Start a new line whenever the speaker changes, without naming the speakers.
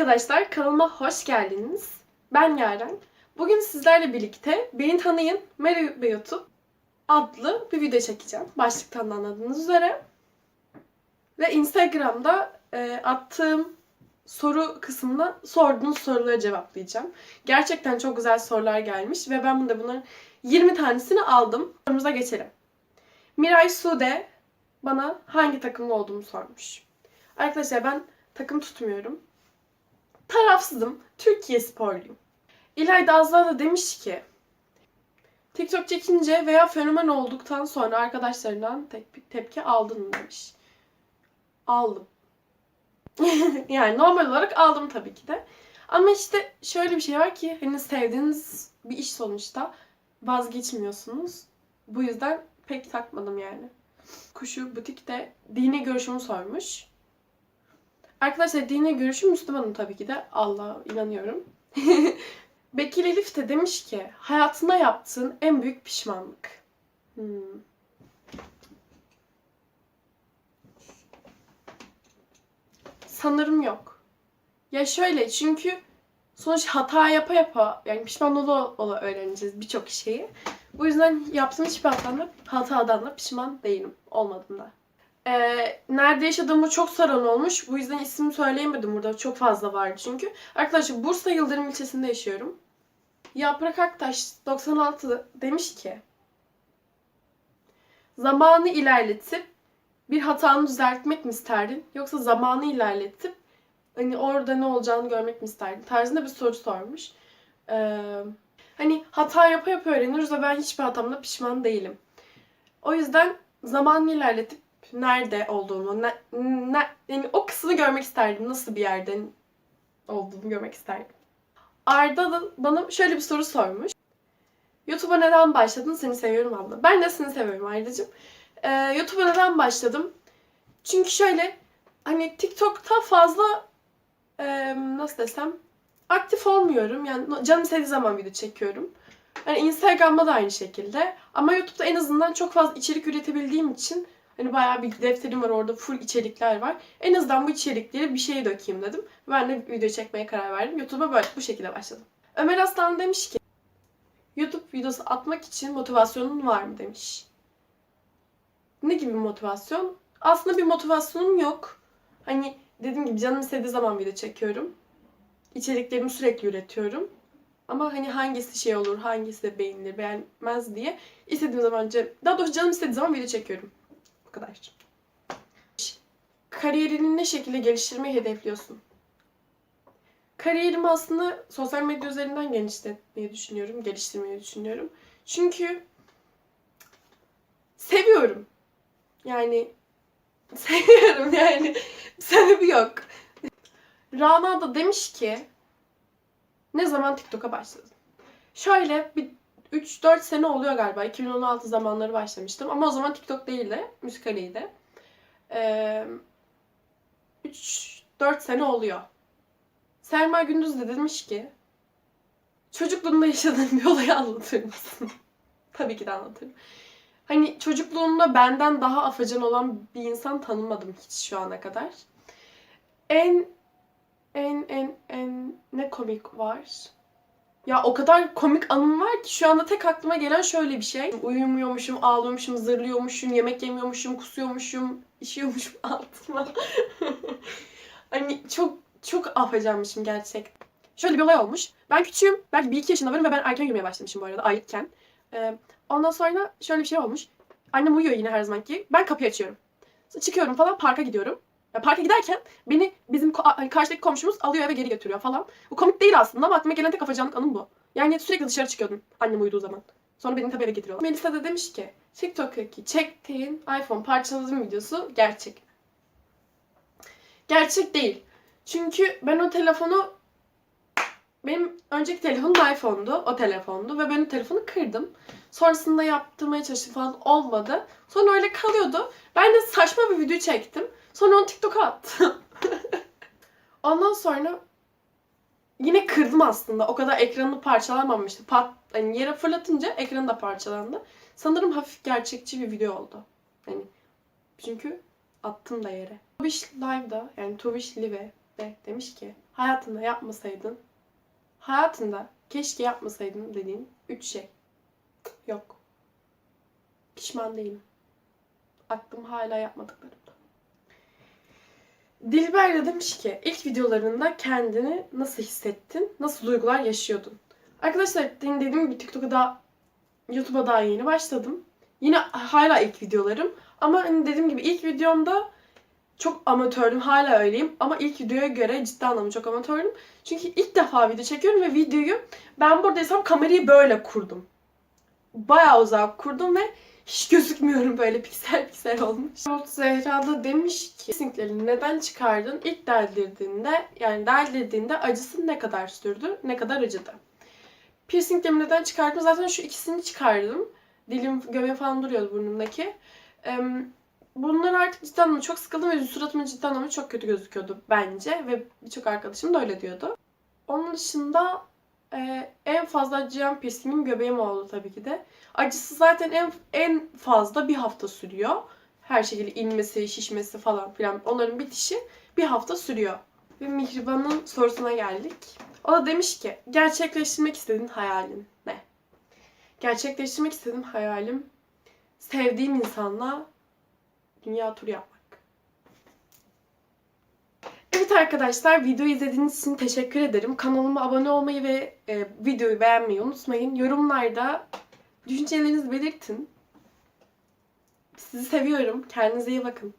Arkadaşlar kanalıma hoş geldiniz. Ben Yaren. Bugün sizlerle birlikte Beni Tanıyın Merhaba YouTube adlı bir video çekeceğim. Başlıktan da anladığınız üzere. Ve Instagram'da e, attığım soru kısmına sorduğunuz soruları cevaplayacağım. Gerçekten çok güzel sorular gelmiş ve ben de bunların 20 tanesini aldım. Sorumuza geçelim. Miray Sude bana hangi takımlı olduğumu sormuş. Arkadaşlar ben takım tutmuyorum. Tarafsızım. Türkiye sporluyum. İlayda Azra da demiş ki TikTok çekince veya fenomen olduktan sonra arkadaşlarından tep- tepki aldın mı demiş. Aldım. yani normal olarak aldım tabii ki de. Ama işte şöyle bir şey var ki hani sevdiğiniz bir iş sonuçta vazgeçmiyorsunuz. Bu yüzden pek takmadım yani. Kuşu butikte dini görüşümü sormuş. Arkadaşlar dine görüşüm Müslümanım tabii ki de. Allah'a inanıyorum. Bekir Elif de demiş ki hayatında yaptığın en büyük pişmanlık. Hmm. Sanırım yok. Ya şöyle çünkü sonuç hata yapa yapa yani pişman ola ola öğreneceğiz birçok şeyi. Bu yüzden yaptığım hiçbir hatadan da, hatadan da pişman değilim. Olmadım da. Ee, nerede yaşadığımı çok soran olmuş. Bu yüzden ismini söyleyemedim burada. Çok fazla vardı çünkü. Arkadaşlar Bursa Yıldırım ilçesinde yaşıyorum. Yaprak Aktaş 96 demiş ki Zamanı ilerletip bir hatanı düzeltmek mi isterdin? Yoksa zamanı ilerletip hani orada ne olacağını görmek mi isterdin? Tarzında bir soru sormuş. Ee, hani hata yapa yapa öğreniyoruz ve ben hiçbir hatamda pişman değilim. O yüzden zamanı ilerletip nerede olduğumu, ne, ne, yani o kısmı görmek isterdim. Nasıl bir yerden olduğumu görmek isterdim. Arda da bana şöyle bir soru sormuş. YouTube'a neden başladın? Seni seviyorum abla. Ben de seni seviyorum Arda'cığım. Ee, YouTube'a neden başladım? Çünkü şöyle hani TikTok'ta fazla e, nasıl desem aktif olmuyorum. Yani canım istediği zaman video çekiyorum. Yani Instagram'da da aynı şekilde. Ama YouTube'da en azından çok fazla içerik üretebildiğim için Hani bayağı bir defterim var orada full içerikler var. En azından bu içerikleri bir şeye dökeyim dedim. Ben de video çekmeye karar verdim. YouTube'a böyle bu şekilde başladım. Ömer Aslan demiş ki YouTube videosu atmak için motivasyonun var mı demiş. Ne gibi motivasyon? Aslında bir motivasyonum yok. Hani dediğim gibi canım istediği zaman video çekiyorum. İçeriklerimi sürekli üretiyorum. Ama hani hangisi şey olur, hangisi de beğenilir, beğenmez diye istediğim zaman, daha doğrusu canım istediği zaman video çekiyorum. Bu kadar. Kariyerini ne şekilde geliştirmeyi hedefliyorsun? Kariyerimi aslında sosyal medya üzerinden genişletmeyi düşünüyorum, geliştirmeyi düşünüyorum. Çünkü seviyorum. Yani seviyorum yani. Sebebi yok. Rana da demiş ki ne zaman TikTok'a başladın? Şöyle bir 3-4 sene oluyor galiba. 2016 zamanları başlamıştım. Ama o zaman TikTok değildi. Müzikaliydi. Ee, 3-4 sene oluyor. Selma Gündüz de demiş ki çocukluğunda yaşadığın bir olayı anlatır mısın? Tabii ki de anlatırım. Hani çocukluğumda benden daha afacan olan bir insan tanımadım hiç şu ana kadar. En en en en ne komik var? Ya o kadar komik anım var ki şu anda tek aklıma gelen şöyle bir şey. Uyumuyormuşum, ağlıyormuşum, zırlıyormuşum, yemek yemiyormuşum, kusuyormuşum, işiyormuşum altıma. hani çok çok afacanmışım gerçekten. Şöyle bir olay olmuş. Ben küçüğüm. Belki bir iki yaşında varım ve ben erken yürümeye başlamışım bu arada aylıkken. Ee, ondan sonra şöyle bir şey olmuş. Annem uyuyor yine her zamanki. Ben kapıyı açıyorum. Sonra çıkıyorum falan parka gidiyorum. Parka giderken beni bizim hani karşıdaki komşumuz alıyor eve geri götürüyor falan. Bu komik değil aslında ama aklıma gelen tek afacanlık anım bu. Yani sürekli dışarı çıkıyordum annem uyuduğu zaman. Sonra beni tabii eve getiriyorlar. Melisa da demiş ki TikTok'taki çektiğin iPhone parçaladığın videosu gerçek. Gerçek değil. Çünkü ben o telefonu benim önceki telefonum iPhone'du. O telefondu ve ben o telefonu kırdım. Sonrasında yaptırmaya çalıştım falan olmadı. Sonra öyle kalıyordu. Ben de saçma bir video çektim. Sonra onu TikTok'a attım. Ondan sonra yine kırdım aslında. O kadar ekranı parçalanmamıştı. Pat, yani yere fırlatınca ekranı da parçalandı. Sanırım hafif gerçekçi bir video oldu. Yani çünkü attım da yere. Tubiş Live'da yani Tubiş Live de demiş ki hayatında yapmasaydın, hayatında keşke yapmasaydın dediğin üç şey. Yok. Pişman değilim. Aklım hala yapmadıklarımda. Dilber de demiş ki ilk videolarında kendini nasıl hissettin? Nasıl duygular yaşıyordun? Arkadaşlar dediğim gibi TikTok'a da YouTube'a daha yeni başladım. Yine hala ilk videolarım. Ama hani dediğim gibi ilk videomda çok amatördüm. Hala öyleyim. Ama ilk videoya göre ciddi anlamda çok amatördüm. Çünkü ilk defa video çekiyorum ve videoyu ben buradaysam kamerayı böyle kurdum. Bayağı uzak kurdum ve hiç gözükmüyorum böyle piksel piksel olmuş. Umut Zehra da demiş ki piercingleri neden çıkardın? İlk deldirdiğinde yani deldirdiğinde acısı ne kadar sürdü? Ne kadar acıdı? Piercinglerimi neden çıkardım? Zaten şu ikisini çıkardım. Dilim göbeğim falan duruyordu burnumdaki. Bunlar artık cidden anlamda çok sıkıldım ve suratımın cidden anlamda çok kötü gözüküyordu bence. Ve birçok arkadaşım da öyle diyordu. Onun dışında e, en fazla acıyan piercingim göbeğim oldu tabii ki de. Acısı zaten en, en fazla bir hafta sürüyor. Her şekilde inmesi, şişmesi falan filan onların bitişi bir hafta sürüyor. Ve Mihriban'ın sorusuna geldik. O da demiş ki gerçekleştirmek istediğin hayalin ne? Gerçekleştirmek istediğim hayalim sevdiğim insanla dünya turu yapmak. Evet arkadaşlar videoyu izlediğiniz için teşekkür ederim. Kanalıma abone olmayı ve e, videoyu beğenmeyi unutmayın. Yorumlarda düşüncelerinizi belirtin. Sizi seviyorum. Kendinize iyi bakın.